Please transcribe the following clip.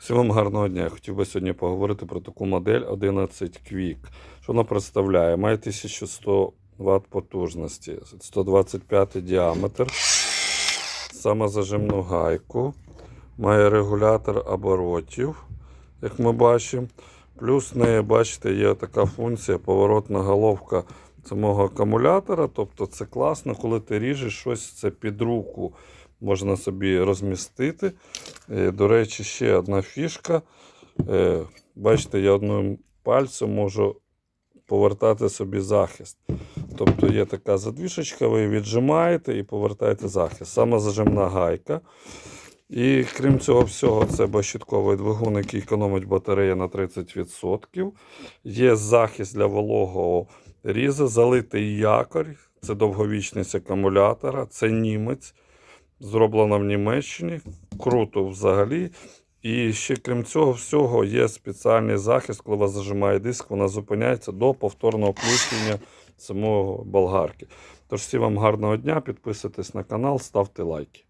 Всім вам гарного дня. Я хотів би сьогодні поговорити про таку модель 11 Quick. Що вона представляє? Має 1100 Вт потужності, 125 діаметр, самозажимну гайку, має регулятор оборотів, як ми бачимо. Плюс в неї, бачите, є така функція поворотна головка самого акумулятора. Тобто це класно, коли ти ріжеш щось це під руку, можна собі розмістити. Е, До речі, ще одна фішка. Е, Бачите, я одним пальцем можу повертати собі захист. Тобто є така задвішечка, ви віджимаєте і повертаєте захист. Саме зажимна гайка. І крім цього всього, це безщітковий двигун, який економить батарею на 30%. Є захист для вологого різа, залитий якорь, це довговічність акумулятора, це німець, зроблено в Німеччині. Круто взагалі. І ще крім цього всього є спеціальний захист, коли вас зажимає диск, вона зупиняється до повторного включення самого болгарки. Тож всім вам гарного дня, підписуйтесь на канал, ставте лайки.